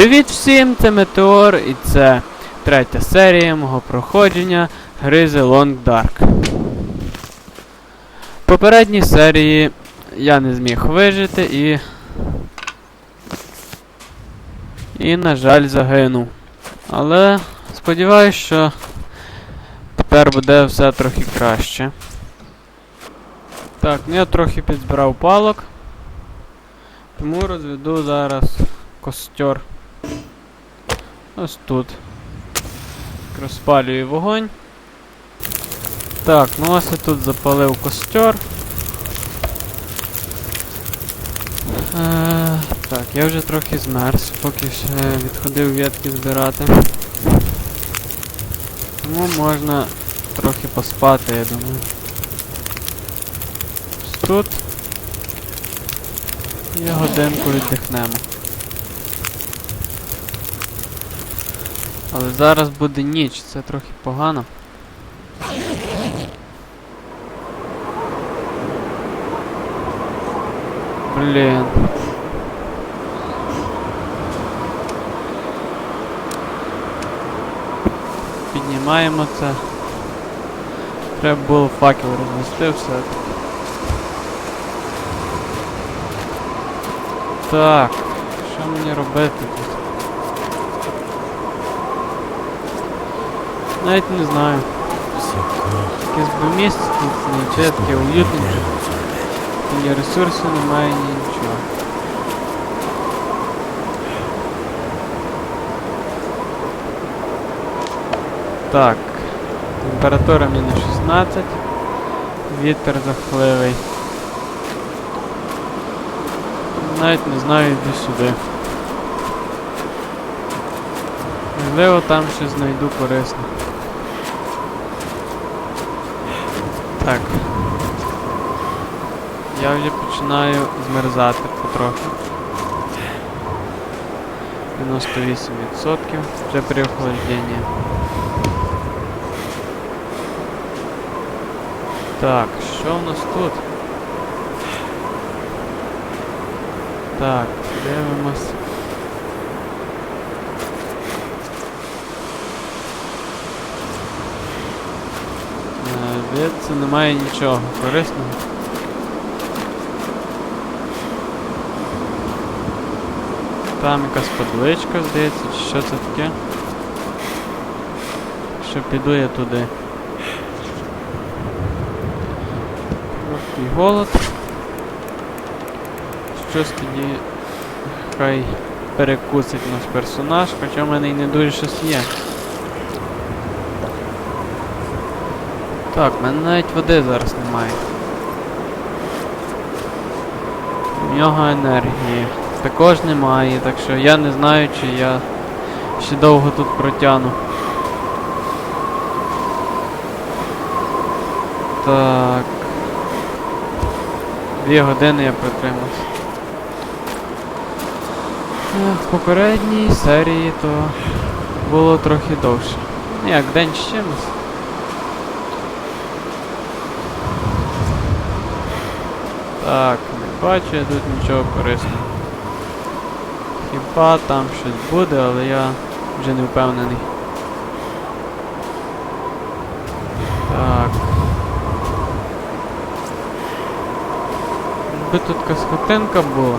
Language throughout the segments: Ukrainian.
Привіт всім, це Метеор і це третя серія мого проходження гри The Long Dark. В попередній серії я не зміг вижити і. І, на жаль, загинув. Але сподіваюсь, що тепер буде все трохи краще. Так, ну я трохи підзбирав палок. Тому розведу зараз костер. Ось тут. Розпалюю вогонь. Так, ну ось я тут запалив костер. Е, так, я вже трохи змерз, поки ще відходив ветки збирати. Тому можна трохи поспати, я думаю. Ось тут. І годинку віддихнемо. Але зараз буде ніч, це трохи погано. Блін. Піднімаємо це. Треба було факел рознести все. Так, що мені робити тут? Навіть не знаю. Якесь би місце тут знайти, таке уютненьке. Ні ресурсу немає, ні нічого. Так. Температура мінус 16. Вітер захливий. Навіть не знаю, йду сюди. Можливо, там щось знайду корисне. Так. Я вже починаю змерзати потрохи. 98% вже при охлажденні. Так, що в нас тут? Так, дивимось. Здається, немає нічого корисного. Там якась табличка, здається, чи що це таке? Що піду я туди. Легкий голод. Щось тоді хай перекусить наш персонаж, хоча в мене і не дуже щось є. Так, в мене навіть води зараз немає. У нього енергії також немає, так що я не знаю, чи я ще довго тут протягну. Так. Дві години я протримався. В попередній серії то було трохи довше. Ну, Як день з чимось. Так, не бачу я тут нічого корисного. Хіба там щось буде, але я вже не впевнений. Так. Якби тут якась хатинка була.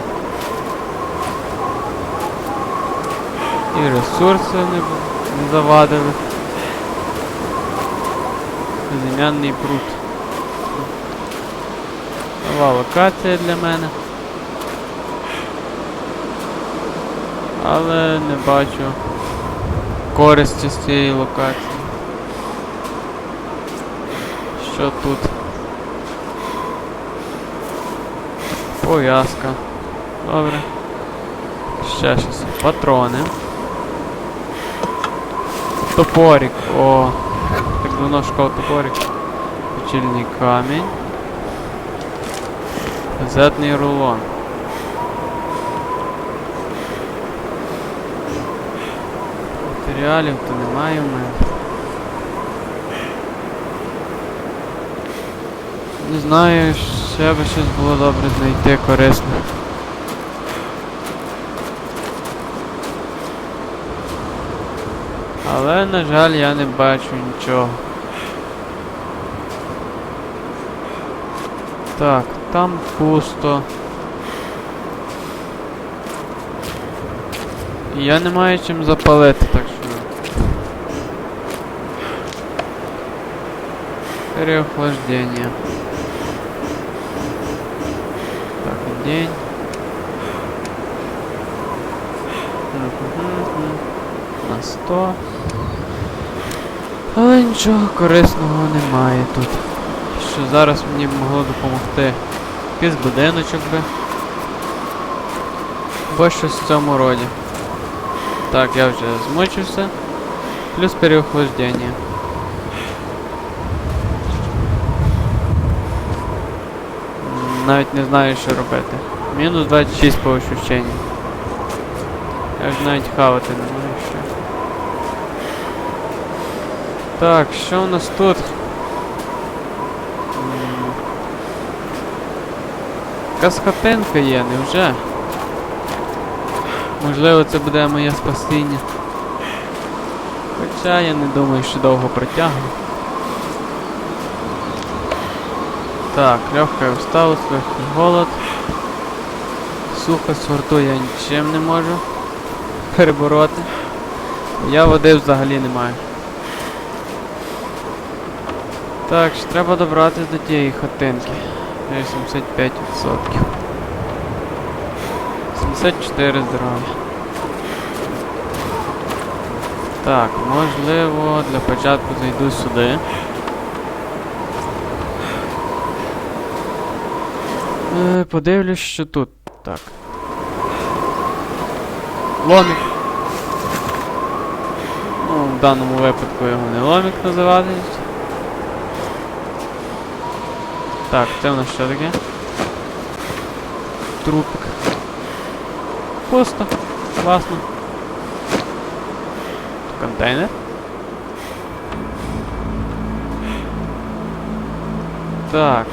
І ресурси не, не завадили. Безім'янний пруд. Нова локація для мене. Але не бачу користі з цієї локації. Що тут? Пов'язка. Добре. Ще щось. Патрони. Топорик. О, так давно шукав топорик. Печільний камінь. Газетний рулон. Матеріалів то немає в мене. Не знаю, ще би щось було добре знайти корисне. Але, на жаль, я не бачу нічого. Так, там пусто. Я не маю чим запалити, так що. Переохлаждение. Так, день. На 100. Але нічого корисного немає тут. Що зараз мені б могло допомогти якийсь будиночок би. Бо щось в цьому роді. Так, я вже змучився. Плюс переохлаждення. М, Навіть не знаю, що робити. Мінус 26 по ощущенню. Я ж навіть хавати не знаю що. Так, що у нас тут? Якась хатинка є, невже? Можливо, це буде моє спасіння. Хоча я не думаю, що довго протягну. Так, легкая усталость, легкий голод. Сухо сорту я нічим не можу перебороти. Я води взагалі не маю. Так, ще треба добратися до тієї хатинки. 85%. 74 здоров'я. Так, можливо, для початку зайду сюди. Е, подивлюсь, що тут. Так. Ломік. Ну, в даному випадку його не ломік називати. Так, це у нас що таке? Трупик. Пусто. Класно. Контейнер. Так.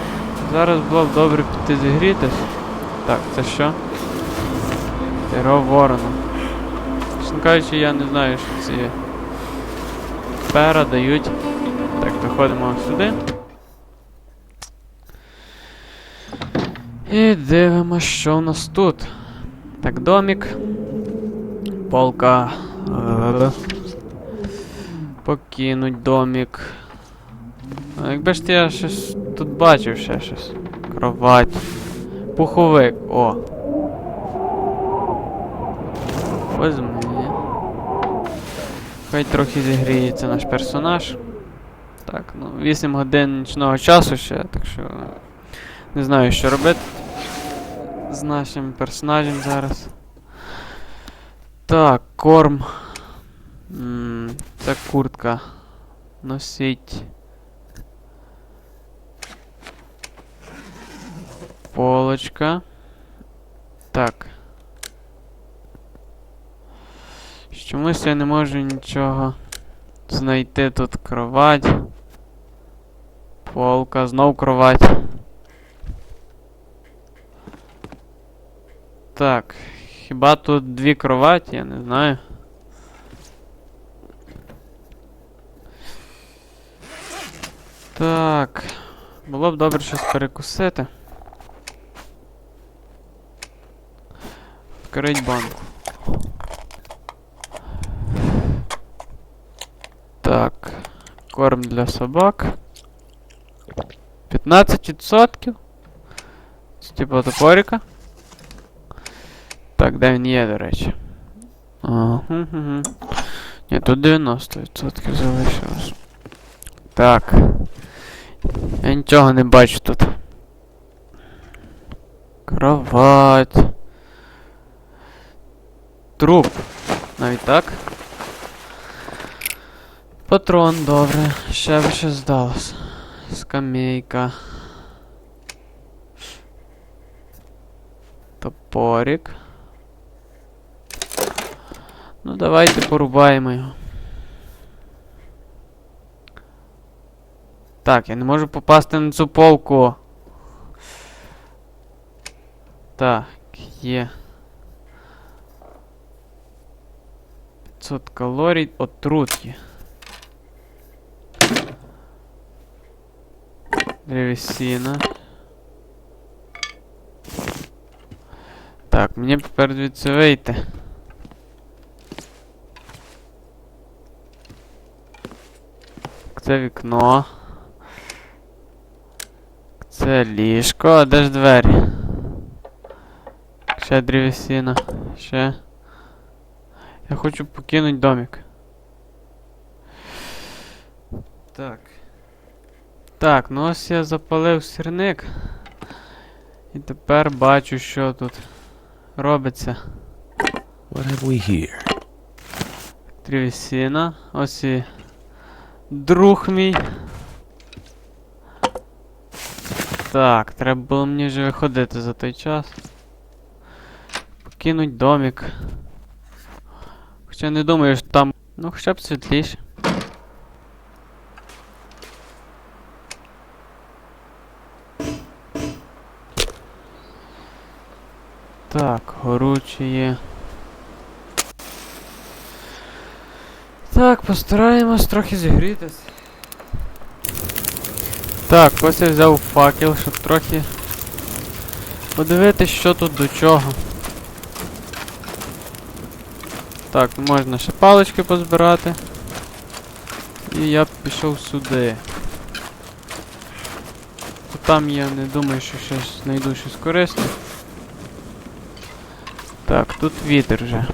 Зараз було б добре піти зігрітись. Так, це що? Перо ворона. Чесно кажучи, я не знаю, що ці пера дають. Так, виходимо сюди. І дивимося, що у нас тут. Так, домик. Полка. Покинуть домик. Якби ж я щось тут бачив ще щось. Кровать. Пуховик. О. Возьми. Хай трохи зігріється наш персонаж. Так, ну 8 годин нічного часу ще, так що. Не знаю, що робити з нашим персонажем зараз. Так, корм. М, Це куртка. Носить. Полочка. Так. Чомусь я не можу нічого знайти тут кровать. Полка, знов кровать. Так, хіба тут дві кроваті, я не знаю. Так. Було б добре щось перекусити. Відкрить банку. Так. Корм для собак. 15%. Це типу топорика. Так, де він є, до речі. Ага. Угу. Ні, тут 90% залишилось. Так. Я нічого не бачу тут. Кровать. Труп. Навіть так. Патрон, добре. Ще б ще здалось. Скамейка. Топорик. Ну давайте порубаємо його. Так, я не можу попасти на цю полку. Так, є. 500 калорій отрутки. Древесина. Так, мені тепер звідси вийти. Це вікно. Це ліжко, а де ж двері? Ще древесина. Ще. Я хочу покинути домик. Так. Так, ну ось я запалив сірник. І тепер бачу, що тут робиться. What have we here? Древесина. Ось і друг мій. Так, треба було мені вже виходити за той час. Покинуть домик. Хоча не думаю, що там. Ну, хоча б світліше. Так, горуче є. Так, постараємось трохи зігрітись. Так, ось я взяв факел, щоб трохи подивитись, що тут до чого. Так, можна ще палички позбирати. І я пішов сюди. То там я не думаю, що щось знайду щось корисне. Так, тут вітер вже.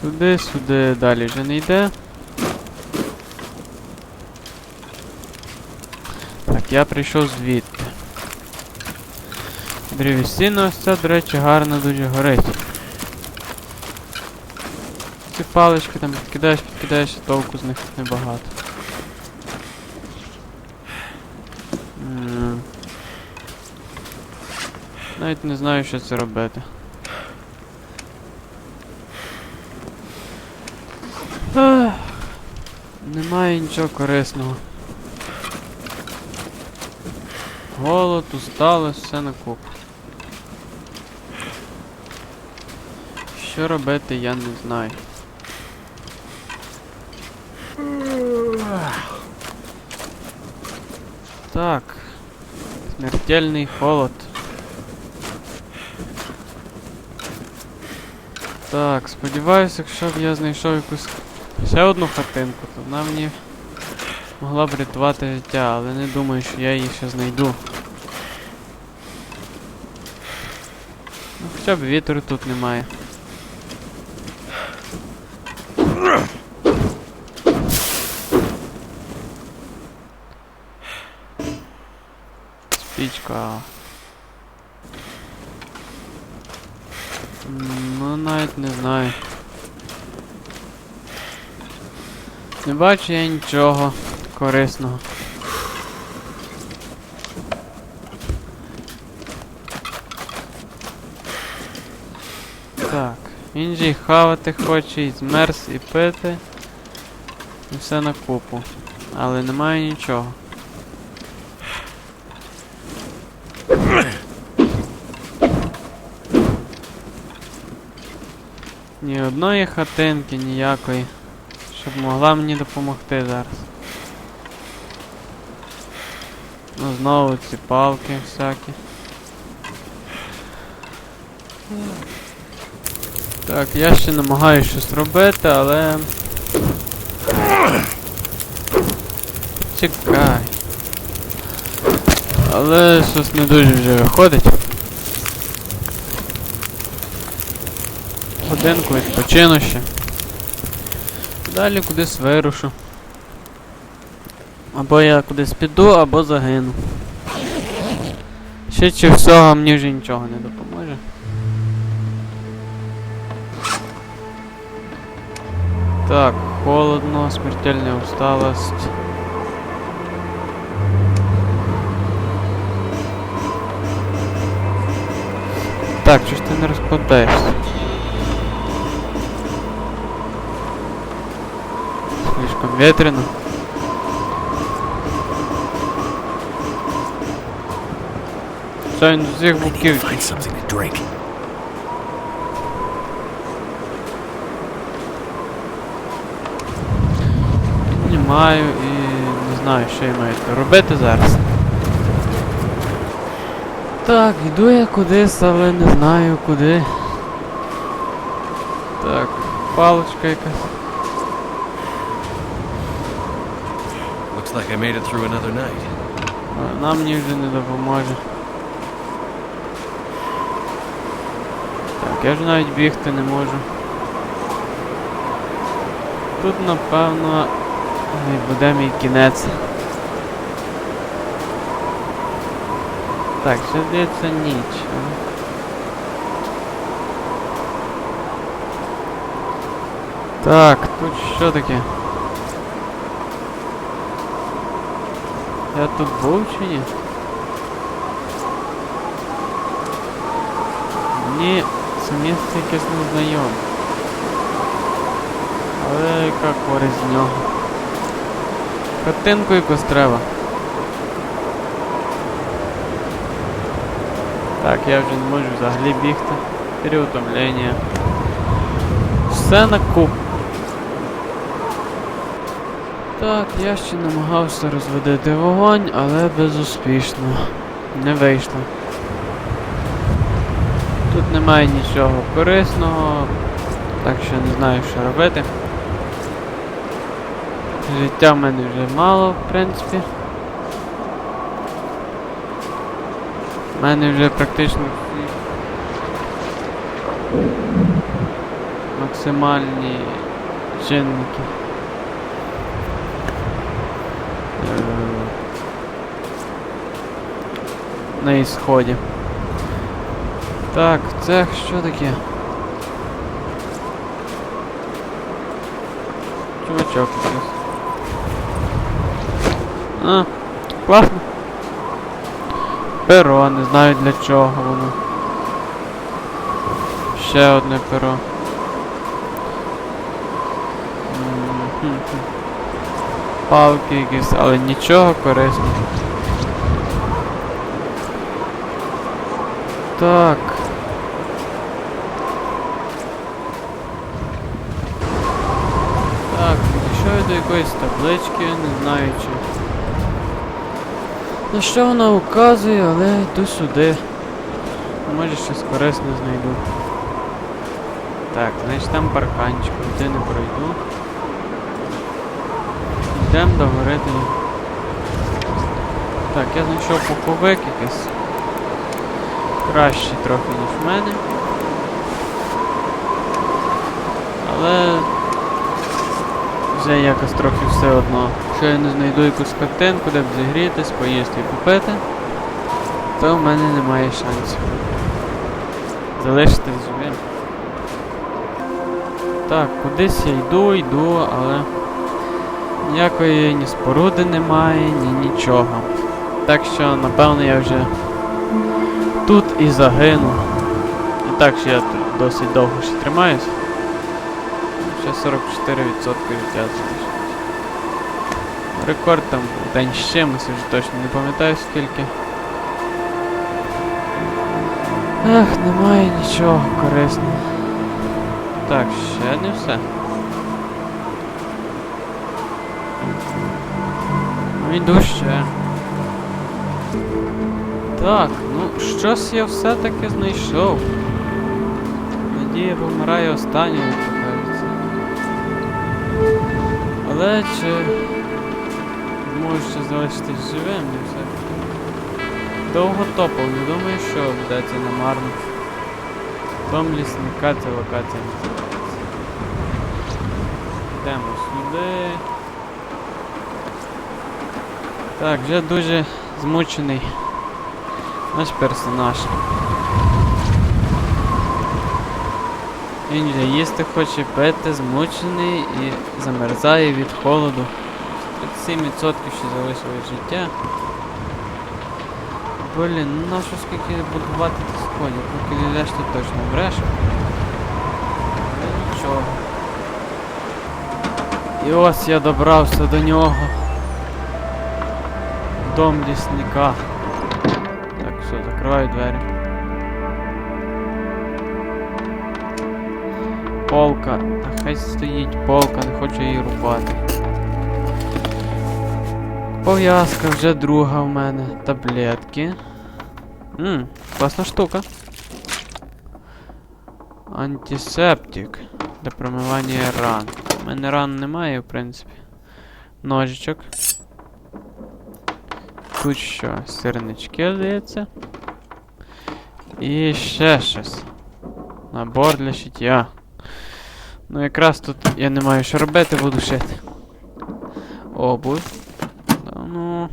Сюди, сюди, далі вже не йде. Так, я прийшов звідти. Древесина ось ця, до речі, гарно дуже горить. Ці палички там підкидаєш, підкидаєш, а толку з них небагато. Навіть не знаю, що це робити. Ех, Немає нічого корисного. Голод, усталость, все на купу. Що робити, я не знаю. Так. Смертельний холод. Так, сподіваюся, якщо б я знайшов якусь ще одну хатинку, то вона мені могла б рятувати життя, але не думаю, що я її ще знайду. Ну хоча б вітру тут немає. Спічка. Ну навіть не знаю. Не бачу я нічого корисного. Так, й хавати хоче, і змерз, і пити. І все на купу. Але немає нічого. Ні одної хатинки, ніякої, щоб могла мені допомогти зараз. Ну знову ці палки всякі. Так, я ще намагаюся щось робити, але. Чекай. Але щось не дуже вже виходить. Годинку відпочину ще. Далі кудись вирушу. Або я кудись піду, або загину. Ще чи всього мені вже нічого не допоможе. Так, холодно, смертельна усталость. Так, чи ж ти не розкладаєшся? ветрено. Це він ну, з їх буків. Піднімаю і не знаю, що я маю робити зараз. Так, йду я кудись, але не знаю куди. Так, паличка якась. Looks like I made it through another night. Вона мені вже не допоможе. Так, я ж навіть бігти не можу. Тут напевно і буде мій кінець. Так, ще здається ніч. Так, тут що таке? Я тут був чи ні? Мені це місце якесь незнайоме. Але яка користь з нього? Хатинку якусь треба. Так, я вже не можу взагалі бігти. Переутомлення. Все на куб. Так, я ще намагався розводити вогонь, але безуспішно. Не вийшло. Тут немає нічого корисного, так що не знаю, що робити. Життя в мене вже мало, в принципі. У мене вже практично всі максимальні чинники. На ісході. Так, це що таке? Чувачок якийсь. А, класно. Перо, не знаю для чого воно. Ще одне перо. Палки якісь, але нічого корисного. Так. Так, підійшов до якоїсь таблички, не знаю чи. На що вона указує, але йду сюди. Може щось корисне знайду. Так, значить там парканчик, де не пройду. Йдемо до гори. Так, я знайшов пуховик якийсь. Кращий трохи, ніж в мене. Але вже якось трохи все одно. Якщо я не знайду якусь картинку, де б зігрітись, поїсти і попити, то в мене немає шансів. Залишитись живим. Так, кудись я йду, йду, але ніякої ні споруди немає, ні нічого. Так що, напевно, я вже тут і загину. І так що я досить довго ще тримаюсь. Ще 44% життя. Рекорд там день з чимось, вже точно не пам'ятаю скільки. Ех, немає нічого корисного. Так, ще не все. Йду ще. Так, щось я все-таки знайшов. Надія помирає останньою, кажеться. Але чи зможу ще залишитись живим, не все. Довго топав, не думаю, що вдаться намарно. Дом лісника це локація. Йдемо сюди. Так, вже дуже змучений наш персонаж. Він вже їсти хоче пити, змучений і замерзає від холоду. 37% ще залишилось життя. Блін, ну нащо скільки будувати тих сходів, поки лілеш ти точно бреш. Але нічого. І ось я добрався до нього. Дом лісника. Закриваю двері. Полка. Та хай стоїть полка, не хочу її рубати. пов'язка вже друга в мене. Таблетки. Ммм, класна штука. Антисептик. Для промивання ран. У мене ран немає, в принципі. Ножичок. Тут що? Сирнички, здається. І ще щось. Набор для шиття. Ну якраз тут я не маю що робити, буду шити. Обувь. Та Ну.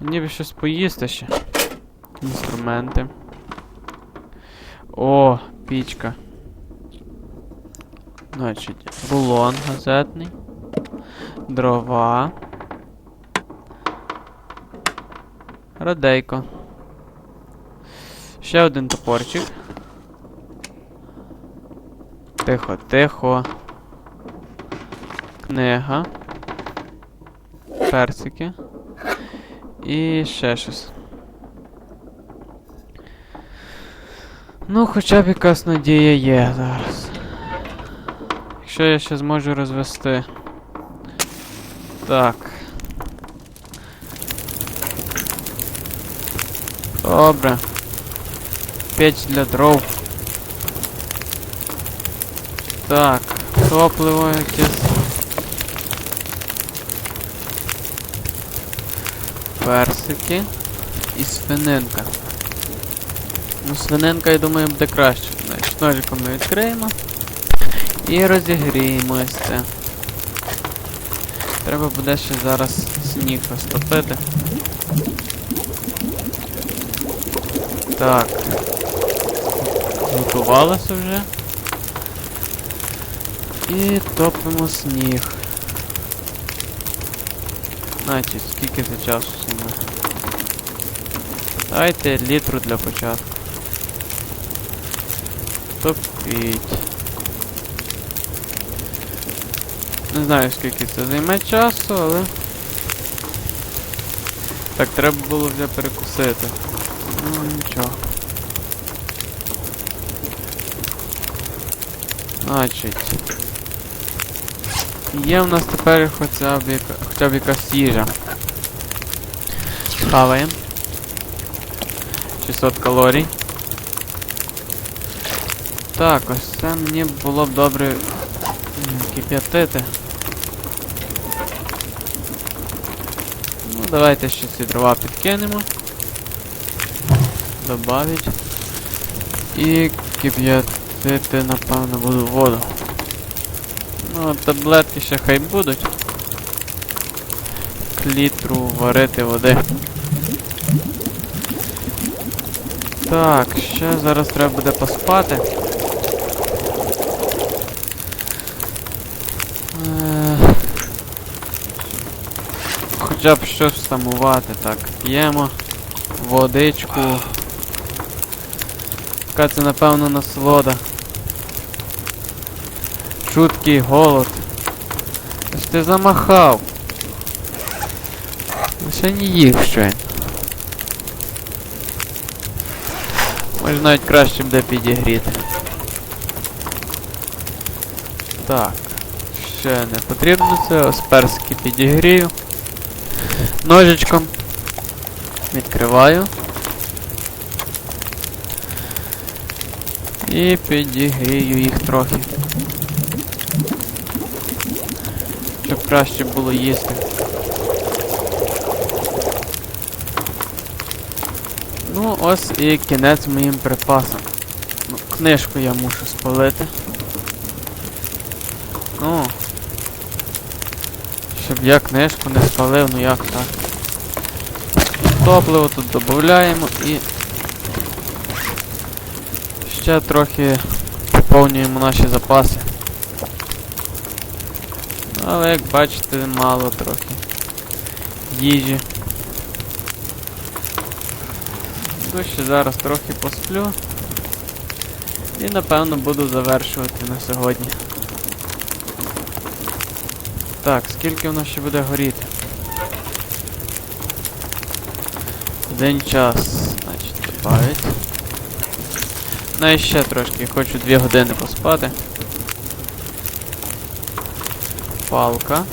Мені би щось поїсти ще. Інструменти. О, пічка. Значить, рулон газетний. Дрова. Радейко. Ще один топорчик. Тихо, тихо. Книга. Персики. І ще щось. Ну, хоча б якась надія є зараз. Якщо я ще зможу розвести. Так. Добре. Печ для дров. Так, топливо якесь. Персики і свининка. Ну, свининка, я думаю, буде краще. Значить, ножиком ми відкриємо. І розігріємось це. Треба буде ще зараз сніг розтопити. Так. Готувалося вже. І топимо сніг. Значить, скільки за часу сніг? Дайте літру для початку. Топіть. Не знаю скільки це займе часу, але... Так, треба було вже перекусити. Ну нічого. Значить. Є в нас тепер хоча б, яка, хоча б якась їжа. Хаваємо. 600 калорій. Так, ось це мені було б добре м, кип'ятити. Ну, давайте ще ці дрова підкинемо. Добавить. І кип'ятити, напевно, буду воду. Ну, таблетки ще хай будуть. К літру варити води. Так, ще зараз треба буде поспати. Хоча б щось встамувати. Так, п'ємо водичку. Така це напевно насолода. Чуткий голод. Ось ти замахав. Лише не їв щойно. Може навіть краще буде підігріти. Так. Ще не потрібно це, ось персики підігрію. Ножичком. Відкриваю. І підігрію їх трохи. Щоб краще було їсти. Ну, ось і кінець моїм припасам. Ну, книжку я мушу спалити. Ну. Щоб я книжку не спалив, ну як так. Топливо тут додаємо і ще трохи поповнюємо наші запаси. Але як бачите, мало трохи їжі. Ще зараз трохи посплю. І напевно буду завершувати на сьогодні. Так, скільки воно ще буде горіти? Один час, значить, добавить. Ну і ще трошки, хочу дві години поспати. Палка.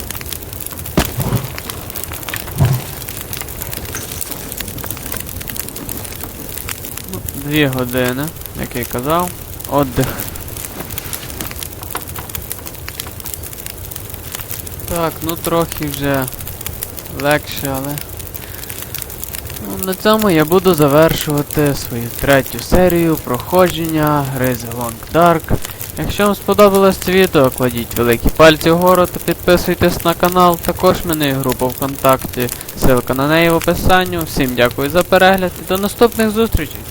Ну, дві години, як я і казав, отдих. Так, ну трохи вже легше, але... На цьому я буду завершувати свою третю серію проходження гри The Long Dark. Якщо вам сподобалось це відео, кладіть великі пальці вгору та підписуйтесь на канал. Також мене є група ВКонтакті, ссылка на неї в описанні. Всім дякую за перегляд і до наступних зустрічей!